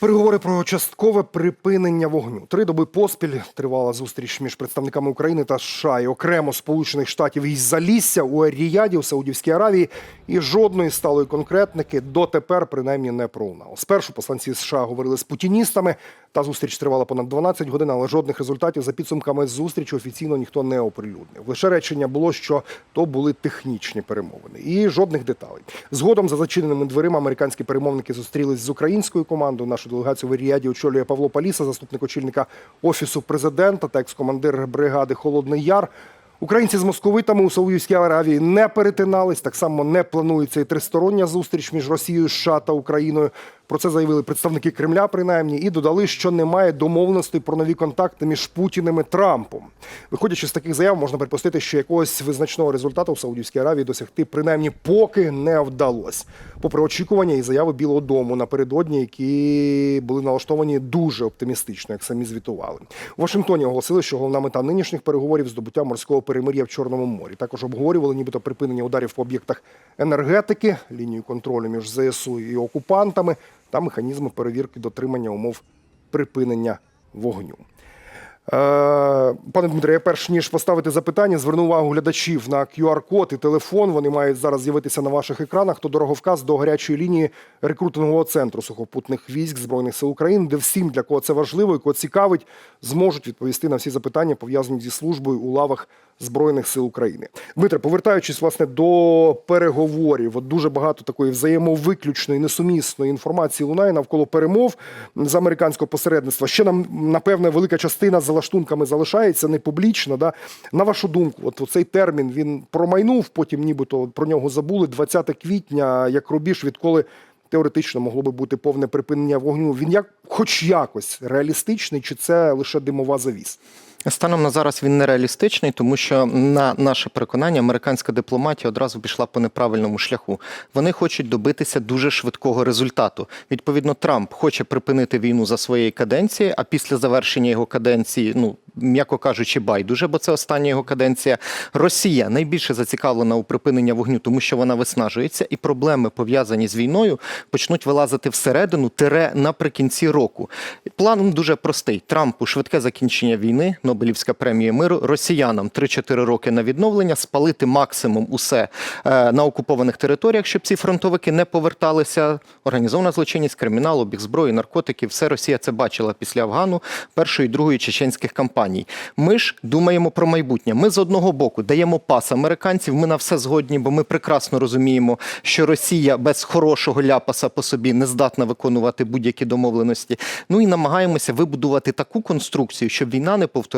Переговори про часткове припинення вогню. Три доби поспіль тривала зустріч між представниками України та США і окремо Сполучених Штатів із Залісся у Ер-Ріяді у Саудівській Аравії. І жодної сталої конкретники дотепер принаймні не пролунало. Спершу посланці США говорили з путіністами. Та зустріч тривала понад 12 годин, але жодних результатів за підсумками зустрічі офіційно ніхто не оприлюднив. Лише речення було, що то були технічні перемовини, і жодних деталей. Згодом за зачиненими дверима американські перемовники зустрілись з українською командою. Нашу делегацію в Ріаді очолює Павло Паліса, заступник очільника офісу президента та екс-командир бригади Холодний Яр. Українці з московитами у Саудівській Аравії не перетинались. Так само не планується і тристороння зустріч між Росією, США та Україною. Про це заявили представники Кремля, принаймні, і додали, що немає домовленостей про нові контакти між Путіним і Трампом. Виходячи з таких заяв, можна припустити, що якогось визначного результату в Саудівській Аравії досягти принаймні поки не вдалося. Попри очікування і заяви Білого Дому напередодні, які були налаштовані дуже оптимістично, як самі звітували. У Вашингтоні оголосили, що головна мета нинішніх переговорів здобуття морського перемир'я в Чорному морі. Також обговорювали, нібито припинення ударів по об'єктах енергетики, лінію контролю між ЗСУ і окупантами та механізми перевірки дотримання умов припинення вогню. Е, Пане Дмитре, я перш ніж поставити запитання, зверну увагу глядачів на QR-код і телефон. Вони мають зараз з'явитися на ваших екранах. То дороговказ до гарячої лінії рекрутингового центру сухопутних військ збройних сил України, де всім, для кого це важливо і кого цікавить, зможуть відповісти на всі запитання, пов'язані зі службою у лавах збройних сил України. Дмитре, повертаючись власне до переговорів, от дуже багато такої взаємовиключної, несумісної інформації лунає навколо перемов з американського посередництва. Ще нам напевне велика частина за лаштунками залишається не публічно. Да? На вашу думку, от цей термін він промайнув, потім нібито про нього забули. 20 квітня, як рубіж, відколи теоретично могло би бути повне припинення вогню. Він як, хоч якось реалістичний, чи це лише димова завіс? Станом на зараз він нереалістичний, тому що на наше переконання американська дипломатія одразу пішла по неправильному шляху. Вони хочуть добитися дуже швидкого результату. Відповідно, Трамп хоче припинити війну за своєї каденції, а після завершення його каденції, ну м'яко кажучи, байдуже, бо це остання його каденція. Росія найбільше зацікавлена у припиненні вогню, тому що вона виснажується, і проблеми пов'язані з війною почнуть вилазити всередину тире наприкінці року. План дуже простий: Трампу швидке закінчення війни. Нобелівська премія миру росіянам 3-4 роки на відновлення, спалити максимум усе е, на окупованих територіях, щоб ці фронтовики не поверталися. Організована злочинність, кримінал, обіг зброї, наркотиків. Все Росія це бачила після Афгану, першої, другої чеченських кампаній. Ми ж думаємо про майбутнє. Ми з одного боку даємо пас американців. Ми на все згодні, бо ми прекрасно розуміємо, що Росія без хорошого ляпаса по собі не здатна виконувати будь-які домовленості. Ну і намагаємося вибудувати таку конструкцію, щоб війна не повторилася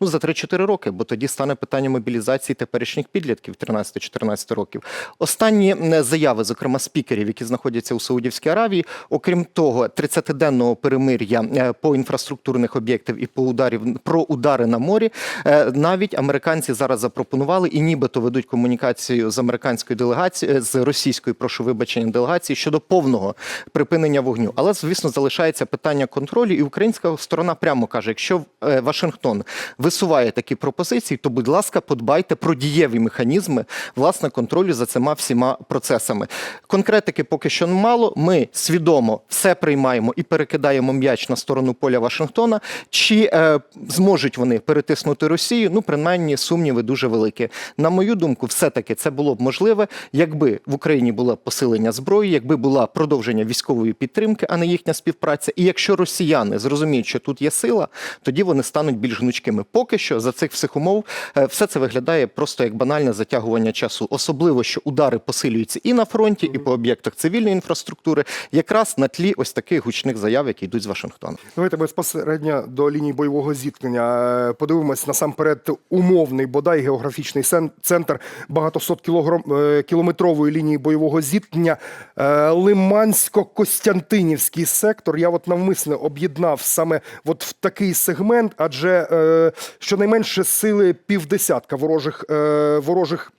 ну за 3-4 роки, бо тоді стане питання мобілізації теперішніх підлітків 13-14 років. Останні е, заяви, зокрема спікерів, які знаходяться у Саудівській Аравії, окрім того, 30-денного перемир'я е, по інфраструктурних об'єктів і по ударів про удари на морі, е, навіть американці зараз запропонували і нібито ведуть комунікацію з американською делегацією з російською, прошу вибачення, делегації щодо повного припинення вогню. Але звісно залишається питання контролю, і українська сторона прямо каже: якщо е, Вашингтон висуває такі пропозиції, то будь ласка, подбайте про дієві механізми власне контролю за цими всіма процесами. Конкретики поки що мало. Ми свідомо все приймаємо і перекидаємо м'яч на сторону поля Вашингтона. Чи е, зможуть вони перетиснути Росію? Ну, принаймні, сумніви дуже великі. На мою думку, все-таки це було б можливе, якби в Україні було посилення зброї, якби була продовження військової підтримки, а не їхня співпраця. І якщо росіяни зрозуміють, що тут є сила, тоді вони стануть більш гнучкими. Поки що за цих всіх умов е, все це виглядає просто як банальне затягування часу, особливо що удари посилюються і на фронті, і по об'єктах цивільної інфраструктури, якраз на тлі ось таких гучних заяв, які йдуть з Вашингтона. Давайте безпосередньо до лінії бойового зіткнення. Е, Подивимось насамперед умовний бодай географічний центр багатосот е, кілометрової лінії бойового зіткнення. Лимансько-Костянтинівський сектор. Я от навмисно об'єднав саме от в такий сегмент, адже е, щонайменше сили півдесятка ворожих е, ворожих.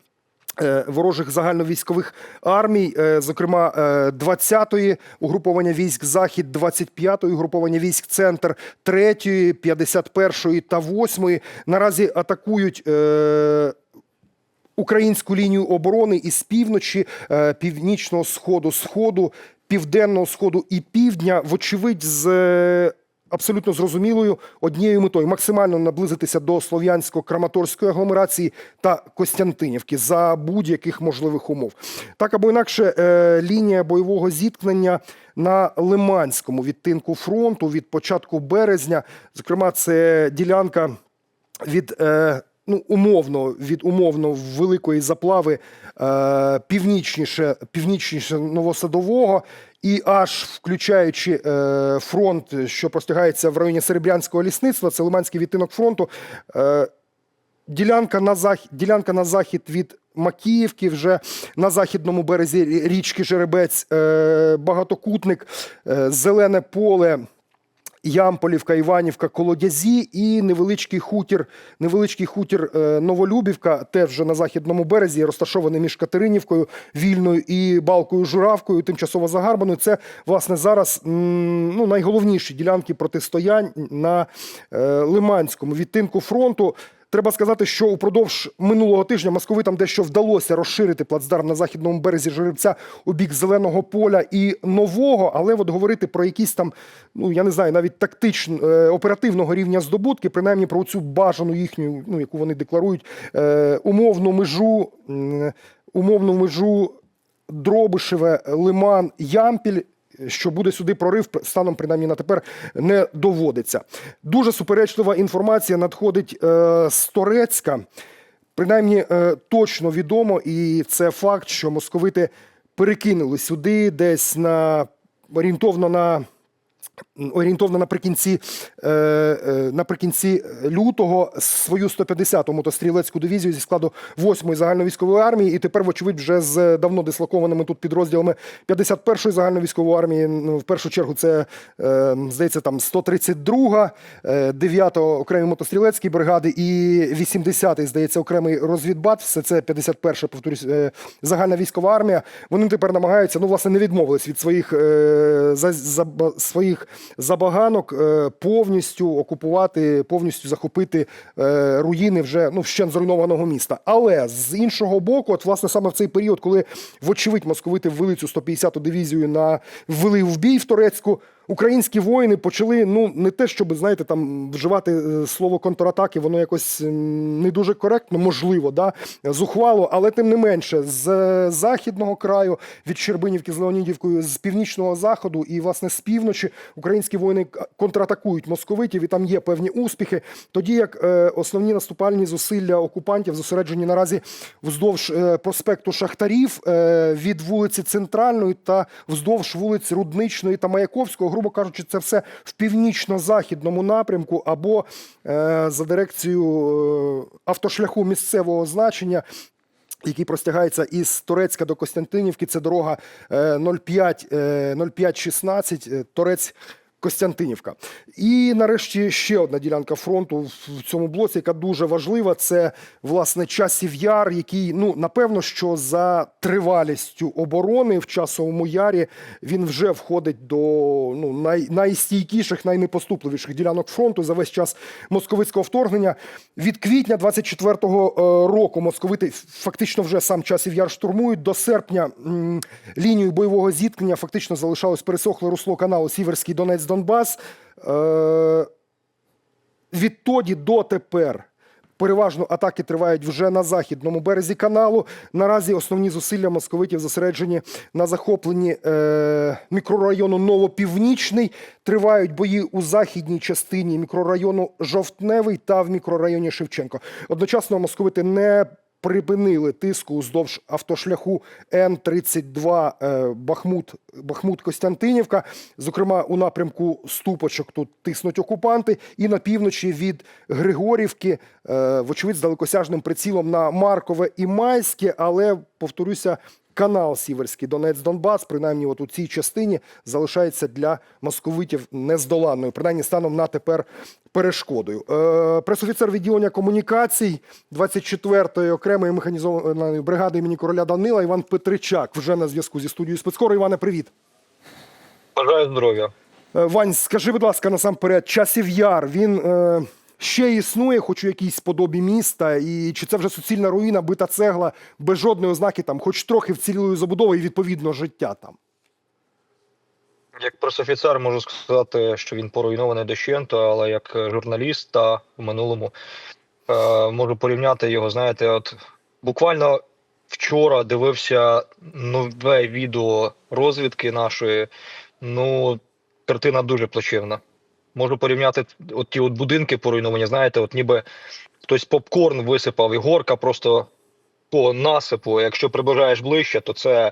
е, Ворожих загальновійськових армій, е, зокрема е, 20-ї угруповання військ Захід, 25-ї угруповання військ Центр, 3-ї, 51-ї та 8-ї наразі атакують. е, Українську лінію оборони із півночі, е, північного сходу, сходу, південного сходу і півдня, вочевидь, з е, абсолютно зрозумілою однією метою максимально наблизитися до слов'янсько-краматорської агломерації та Костянтинівки за будь-яких можливих умов. Так або інакше, е, лінія бойового зіткнення на Лиманському відтинку фронту від початку березня, зокрема, це ділянка від е, ну, умовно від умовно великої заплави е, північніше, північніше Новосадового. І аж включаючи е, фронт, що простягається в районі Серебрянського лісництва, це Лиманський відтинок фронту. Е, Ділянка на захід, ділянка на захід від Макіївки, вже на західному березі річки Жеребець, е, багатокутник, е, зелене поле. Ямполівка, Іванівка, Колодязі і невеличкий хутір, невеличкий хутір е, Новолюбівка, теж вже на західному березі, розташований між Катеринівкою, Вільною і Балкою Журавкою, тимчасово загарбаною. Це власне зараз ну, найголовніші ділянки протистоянь на е, Лиманському відтинку фронту. Треба сказати, що упродовж минулого тижня московитам дещо вдалося розширити плацдарм на західному березі жеребця у бік зеленого поля і нового, але от говорити про якісь там, ну я не знаю, навіть тактично е, оперативного рівня здобутки, принаймні про цю бажану їхню, ну яку вони декларують, е, умовну межу, умовну межу Дробишеве, Лиман, Ямпіль. Що буде сюди прорив, станом принаймні на тепер не доводиться. Дуже суперечлива інформація надходить е, з Торецька. Принаймні е, точно відомо, і це факт, що московити перекинули сюди десь на орієнтовно на орієнтовно наприкінці, е, е, наприкінці лютого свою 150-ту мотострілецьку дивізію зі складу 8-ї загальновійськової армії, і тепер, вочевидь, вже з давно дислокованими тут підрозділами 51-ї загальновійськової армії. Ну, в першу чергу, це е, здається, там 132-га, е, 9-го окремі мотострілецькі бригади і 80-й, здається, окремий розвідбат. Все це 51-ша, повторюсь, загальна військова армія. Вони тепер намагаються, ну, власне, не відмовились від своїх за, за, своїх забаганок е, повністю окупувати, повністю захопити е, руїни вже ну, вщен зруйнованого міста. Але з іншого боку, от власне саме в цей період, коли вочевидь московити ввели цю 150-ту дивізію на ввели в бій в Турецьку. Українські воїни почали ну не те, щоб знаєте, там вживати е, слово контратаки, воно якось не дуже коректно, можливо, да зухвало, але тим не менше, з е, західного краю від Щербинівки з Леонідівкою, з північного заходу і власне з півночі українські воїни контратакують московитів, і там є певні успіхи. Тоді як е, основні наступальні зусилля окупантів зосереджені наразі вздовж е, проспекту Шахтарів е, від вулиці Центральної та вздовж вулиць Рудничної та Маяковського, грубо кажучи, це все в північно-західному напрямку або е, за дирекцією е, автошляху місцевого значення. Який простягається із Турецька до Костянтинівки, це дорога е, 05, е, 0516, е, Торець. Костянтинівка. І нарешті ще одна ділянка фронту в цьому блоці, яка дуже важлива. Це власне часів яр, який ну напевно, що за тривалістю оборони в часовому ярі він вже входить до ну най, найстійкіших, найнепоступливіших ділянок фронту за весь час московицького вторгнення. Від квітня 24-го е, року московити фактично вже сам часів яр штурмують. До серпня лінію бойового зіткнення фактично залишалось пересохле русло каналу Сіверський Донець Донбас. Е, відтоді до тепер. Переважно атаки тривають вже на західному березі каналу. Наразі основні зусилля московитів зосереджені на захопленні е, мікрорайону Новопівнічний. Тривають бої у західній частині мікрорайону Жовтневий та в мікрорайоні Шевченко. Одночасно московити не припинили тиску уздовж автошляху Н-32 е, Бахмут, Бахмут-Костянтинівка. Зокрема, у напрямку Ступочок тут тиснуть окупанти. І на півночі від Григорівки, е, вочевидь, з далекосяжним прицілом на Маркове і Майське, але, повторюся, канал Сіверський Донець-Донбас, принаймні от у цій частині, залишається для московитів нездоланною, принаймні станом на тепер перешкодою. Е, пресофіцер відділення комунікацій 24-ї окремої механізованої бригади імені короля Данила Іван Петричак вже на зв'язку зі студією спецкору. Іване, привіт. Бажаю здоров'я. Е, Вань, скажи, будь ласка, насамперед, часів яр він е, ще існує, хоч у якійсь подобі міста, і чи це вже суцільна руїна, бита цегла, без жодної ознаки, там, хоч трохи вцілілої забудови і відповідно життя там. Як пресофіцер можу сказати, що він поруйнований дощенту, але як журналіст та в минулому е, можу порівняти його. Знаєте, от буквально вчора дивився нове відео розвідки нашої. Ну, картина дуже плачевна. Можу порівняти от ті от будинки поруйновані, знаєте, от ніби хтось попкорн висипав і горка просто по насипу. Якщо приближаєш ближче, то це.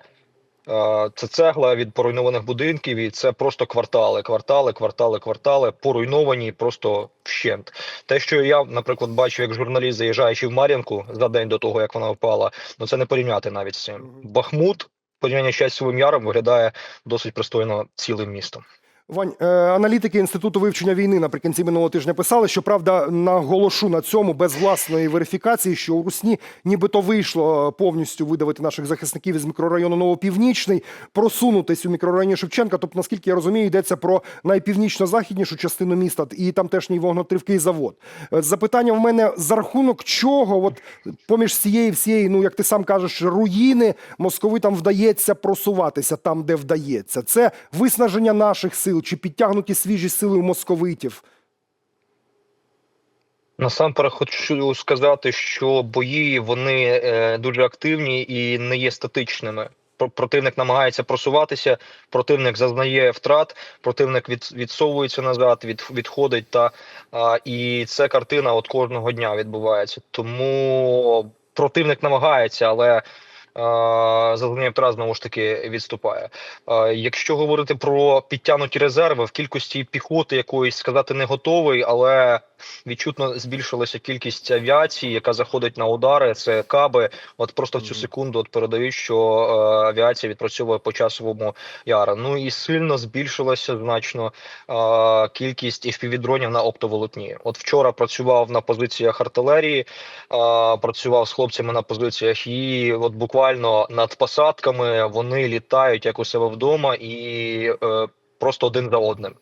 Е, Це цегла від поруйнованих будинків, і це просто квартали, квартали, квартали, квартали, поруйновані просто вщент. Те, що я, наприклад, бачив як журналіст, заїжджаючи в Мар'янку за день до того, як вона впала, ну це не порівняти навіть з цим. Бахмут, в порівнянні з часовим яром, виглядає досить пристойно цілим містом. Вань, е, аналітики інституту вивчення війни наприкінці минулого тижня писали, що правда наголошу на цьому без власної верифікації, що у Русні нібито вийшло е, повністю видавити наших захисників із мікрорайону Новопівнічний, просунутись у мікрорайоні Шевченка. Тобто, наскільки я розумію, йдеться про найпівнічно-західнішу частину міста і тамтешній вогнетривкий завод. Е, Запитання в мене за рахунок чого, от поміж цієї всієї, ну як ти сам кажеш, руїни московитам вдається просуватися там, де вдається. Це виснаження наших сил чи підтягнуті свіжі сили московитів. Насамперед хочу сказати, що бої вони е, дуже активні і не є статичними. Противник намагається просуватися, противник зазнає втрат, противник від, відсовується назад, від, відходить. Та а, і це картина от кожного дня відбувається. Тому противник намагається, але а, зазнає знову ж таки відступає. Якщо говорити про підтянуті резерви в кількості піхоти якоїсь сказати не готовий, але відчутно збільшилася кількість авіації, яка заходить на удари. Це каби. От просто в цю секунду от передають, що е, авіація відпрацьовує по часовому яру. Ну і сильно збільшилася значно е, кількість FPV-дронів на оптоволокні. От вчора працював на позиціях артилерії, е, працював з хлопцями на позиціях, і от буквально над посадками вони літають як у себе вдома і. Просто один за одним.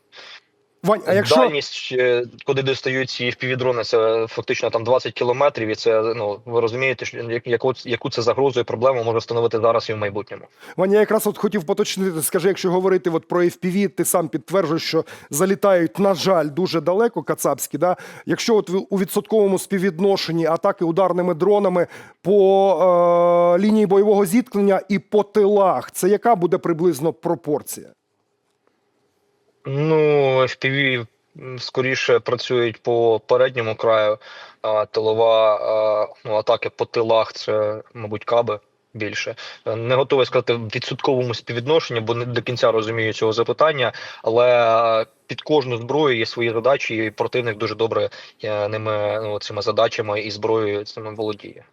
Вань, а якщо Дальність, е, куди достають ці FPV-дрони, це фактично там 20 кілометрів, і це ну ви розумієте, що як- яку, яку це загрозу і проблему може становити зараз і в майбутньому. Ваня, я якраз от хотів поточнити. Скажи, якщо говорити от про FPV, ти сам підтверджуєш, що залітають, на жаль, дуже далеко кацапські. Да? Якщо от у відсотковому співвідношенні атаки ударними дронами по е, лінії бойового зіткнення і по тилах, це яка буде приблизно пропорція? Ну FPV скоріше працюють по передньому краю, а тилова а, ну, атаки по тилах це, мабуть, каби. Більше не готовий сказати в відсотковому співвідношенні, бо не до кінця розумію цього запитання. Але під кожну зброю є свої задачі, і противник дуже добре е, ними ну, цими задачами і зброєю цими володіє.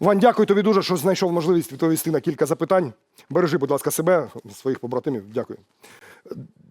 Вань, дякую тобі дуже, що знайшов можливість відповісти на кілька запитань. Бережи, будь ласка, себе, своїх побратимів. Дякую.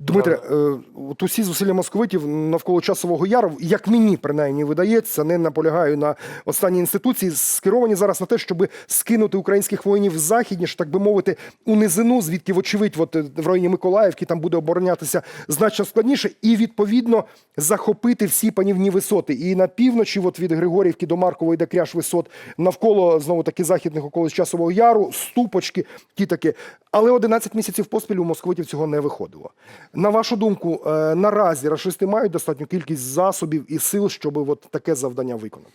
Дмитре, е, от усі зусилля московитів навколо часового яру, як мені принаймні видається, не наполягаю на останній інституції, скеровані зараз на те, щоб скинути українських воїнів західніше, так би мовити, у низину, звідки, вочевидь, от е, в районі Миколаївки там буде оборонятися значно складніше, і відповідно захопити всі панівні висоти. І на півночі, от від Григорівки до Маркової, де кряж висот, навколо знову таки західних околиць часового яру, ступочки, ті таки. Але 11 місяців поспіль у московитів цього не виходило. На вашу думку, е, наразі рашисти мають достатню кількість засобів і сил, щоб от таке завдання виконати?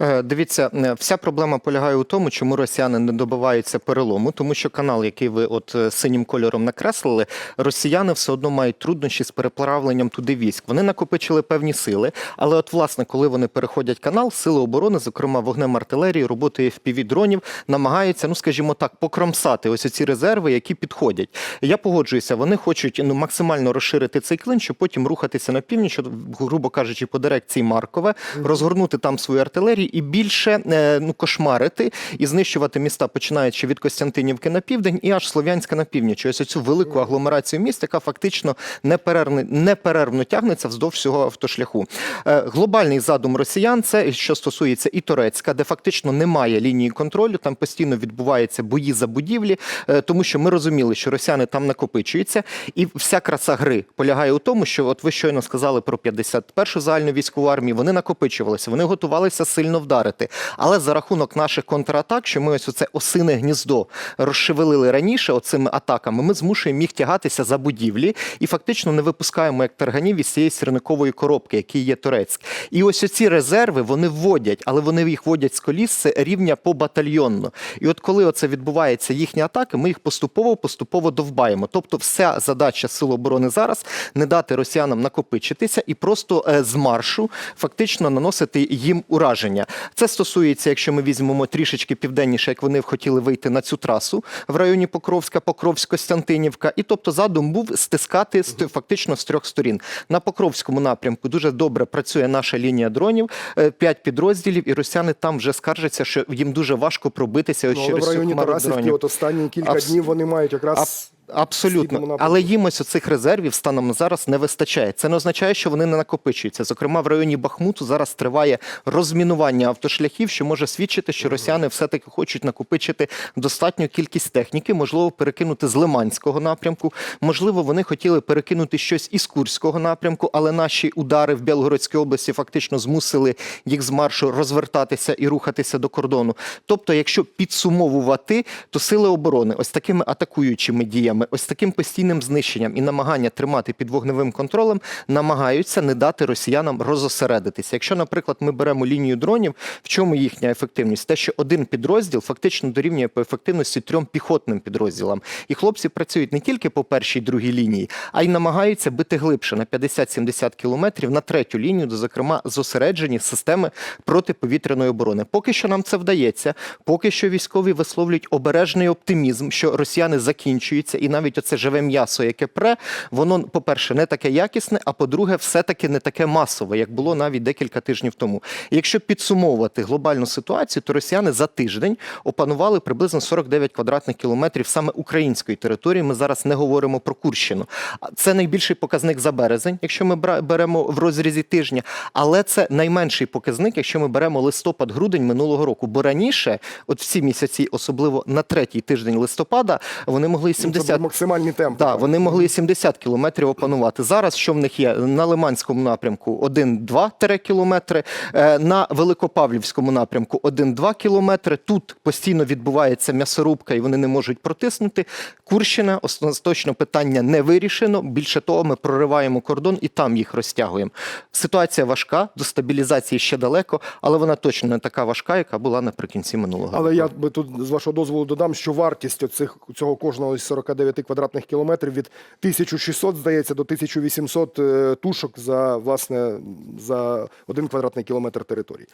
Е, Дивіться, е, вся проблема полягає у тому, чому росіяни не добиваються перелому, тому що канал, який ви от синім кольором накреслили, росіяни все одно мають труднощі з переправленням туди військ. Вони накопичили певні сили, але от власне, коли вони переходять канал, сили оборони, зокрема вогнем артилерії, роботою fpv дронів, намагаються, ну скажімо так, покромсати ось ці резерви, які підходять. Я погоджуюся, вони хочуть ну максимально розширити цей клин, щоб потім рухатися на північ, грубо кажучи, по дирекції Маркове, розгорнути там свою артилерію і більше е, ну кошмарити і знищувати міста, починаючи від Костянтинівки на південь і аж Слов'янська на північ. Ось цю велику агломерацію міст, яка фактично неперервно, неперервно тягнеться вздовж всього автошляху. Е, Глобальний задум росіян це що стосується і Торецька, де фактично немає лінії контролю, там постійно відбуваються бої за будівлі, е, тому що ми розуміли, що росіяни там накопичуються, і вся краса. гри полягає у тому, що от ви щойно сказали про 51-ю загальну військову армію. Вони накопичувалися, вони готувалися сильно вдарити. Але за рахунок наших контратак, що ми ось оце осине гніздо розшевелили раніше оцими атаками, ми змушуємо їх тягатися за будівлі і фактично не випускаємо як тарганів із цієї сірникової коробки, який є турецьк. І ось оці резерви вони вводять, але вони їх вводять з коліс це рівня побатальйонно. І от коли оце відбувається їхні атаки, ми їх поступово поступово довбаємо. Тобто, вся задача сил оборони зараз не дати росіянам накопичитися і просто е, з маршу фактично наносити їм ураження. Це стосується, якщо ми візьмемо трішечки південніше, як вони хотіли вийти на цю трасу в районі Покровська, Покровськ-Костянтинівка. І тобто задум був стискати фактично з трьох сторін. На Покровському напрямку дуже добре працює наша лінія дронів, е, п'ять підрозділів, і росіяни там вже скаржаться, що їм дуже важко пробитися ось Ну, але через в районі Тарасівки, от останні кілька Абс- днів вони мають якраз Абс- Абсолютно, але їм ось оцих резервів станом на зараз не вистачає. Це не означає, що вони не накопичуються. Зокрема, в районі Бахмуту зараз триває розмінування автошляхів, що може свідчити, що росіяни все-таки хочуть накопичити достатню кількість техніки, можливо, перекинути з Лиманського напрямку. Можливо, вони хотіли перекинути щось із Курського напрямку, але наші удари в Білгородській області фактично змусили їх з маршу розвертатися і рухатися до кордону. Тобто, якщо підсумовувати, то сили оборони ось такими атакуючими діями, ось таким постійним знищенням і намагання тримати під вогневим контролем, намагаються не дати росіянам розосередитися. Якщо, наприклад, ми беремо лінію дронів, в чому їхня ефективність? Те, що один підрозділ фактично дорівнює по ефективності трьом піхотним підрозділам. І хлопці працюють не тільки по першій другій лінії, а й намагаються бити глибше на 50-70 кілометрів на третю лінію, де, зокрема, зосереджені системи протиповітряної оборони. Поки що нам це вдається, поки що військові висловлюють обережний оптимізм, що росіяни закінчуються, і навіть оце живе м'ясо, яке пре, воно, по-перше, не таке якісне, а по-друге, все-таки не таке масове, як було навіть декілька тижнів тому. Якщо підсумовувати глобальну ситуацію, то росіяни за тиждень опанували приблизно 49 квадратних кілометрів саме української території. Ми зараз не говоримо про Курщину. Це найбільший показник за березень, якщо ми беремо в розрізі тижня, але це найменший показник, якщо ми беремо листопад-грудень минулого року. Бо раніше, от в ці місяці, особливо на третій тиждень листопада, вони могли ну, це 70 максимальні темпи. так, так. вони могли 70 кілометрів опанувати. Зараз що в них є на Лиманському напрямку 1-2 кілометри, е, на Великопавлівському напрямку 1-2 кілометри. Тут постійно відбувається м'ясорубка, і вони не можуть протиснути. Курщина остаточно питання не вирішено. Більше того, ми прориваємо кордон і там їх розтягуємо. Ситуація важка, до стабілізації ще далеко, але вона точно не така важка, яка була наприкінці минулого року. Але я би тут з вашого дозволу додам, що вартість оцих цього кожного із 49 квадратних кілометрів від 1600, здається, до 1800 е, тушок за власне за один квадратний кілометр території.